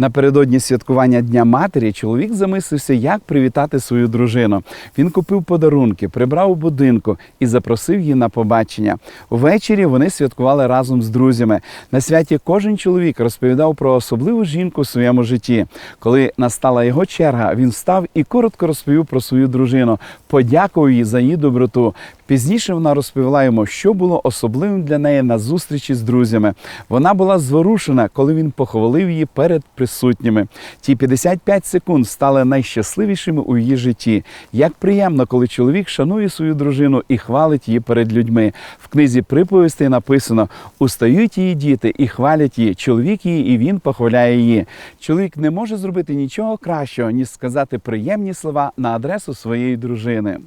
Напередодні святкування Дня матері чоловік замислився, як привітати свою дружину. Він купив подарунки, прибрав у будинку і запросив її на побачення. Увечері вони святкували разом з друзями. На святі кожен чоловік розповідав про особливу жінку в своєму житті. Коли настала його черга, він встав і коротко розповів про свою дружину, подякував їй за її доброту. Пізніше вона розповіла йому, що було особливим для неї на зустрічі з друзями. Вона була зворушена, коли він похвалив її перед присутніми. Ті 55 секунд стали найщасливішими у її житті. Як приємно, коли чоловік шанує свою дружину і хвалить її перед людьми. В книзі приповістей написано: устають її діти і хвалять її. Чоловік її, і він похваляє її. Чоловік не може зробити нічого кращого, ніж сказати приємні слова на адресу своєї дружини.